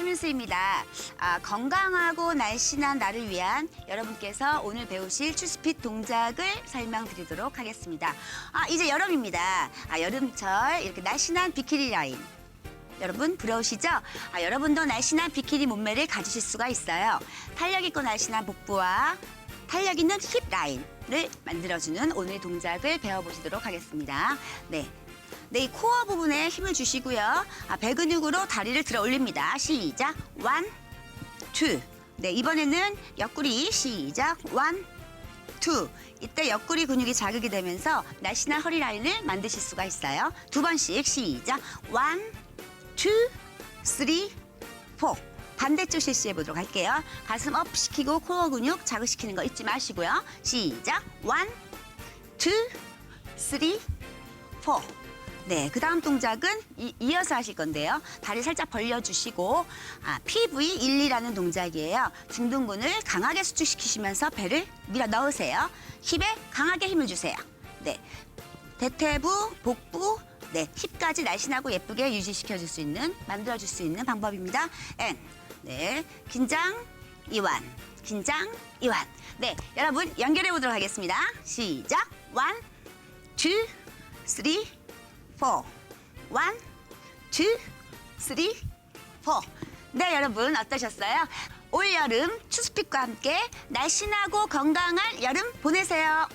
추민수입니다. 아, 건강하고 날씬한 나를 위한 여러분께서 오늘 배우실 추스핏 동작을 설명드리도록 하겠습니다. 아, 이제 여름입니다. 아, 여름철 이렇게 날씬한 비키니 라인. 여러분 부러우시죠? 아, 여러분도 날씬한 비키니 몸매를 가지실 수가 있어요. 탄력 있고 날씬한 복부와 탄력 있는 힙 라인을 만들어주는 오늘 동작을 배워보시도록 하겠습니다. 네. 네, 이 코어 부분에 힘을 주시고요. 아, 배 근육으로 다리를 들어 올립니다. 시작. 원, 투. 네, 이번에는 옆구리 시작. 원, 투. 이때 옆구리 근육이 자극이 되면서 날씬한 허리 라인을 만드실 수가 있어요. 두 번씩 시작. 원, 투, 쓰리, 포. 반대쪽 실시해 보도록 할게요. 가슴 업 시키고 코어 근육 자극시키는 거 잊지 마시고요. 시작. 원, 투, 쓰리, 포. 네, 그 다음 동작은 이, 이어서 하실 건데요. 다리 살짝 벌려주시고 아, PV12라는 동작이에요. 중둔근을 강하게 수축시키시면서 배를 밀어 넣으세요. 힙에 강하게 힘을 주세요. 네, 대퇴부, 복부, 네, 힙까지 날씬하고 예쁘게 유지시켜줄 수 있는, 만들어줄 수 있는 방법입니다. 앤, 네, 긴장, 이완, 긴장, 이완. 네, 여러분 연결해 보도록 하겠습니다. 시작, 원, 투, 쓰리, 포, 원, 투, 쓰리, 포. 네, 여러분 어떠셨어요? 올 여름 추스핏과 함께 날씬하고 건강한 여름 보내세요.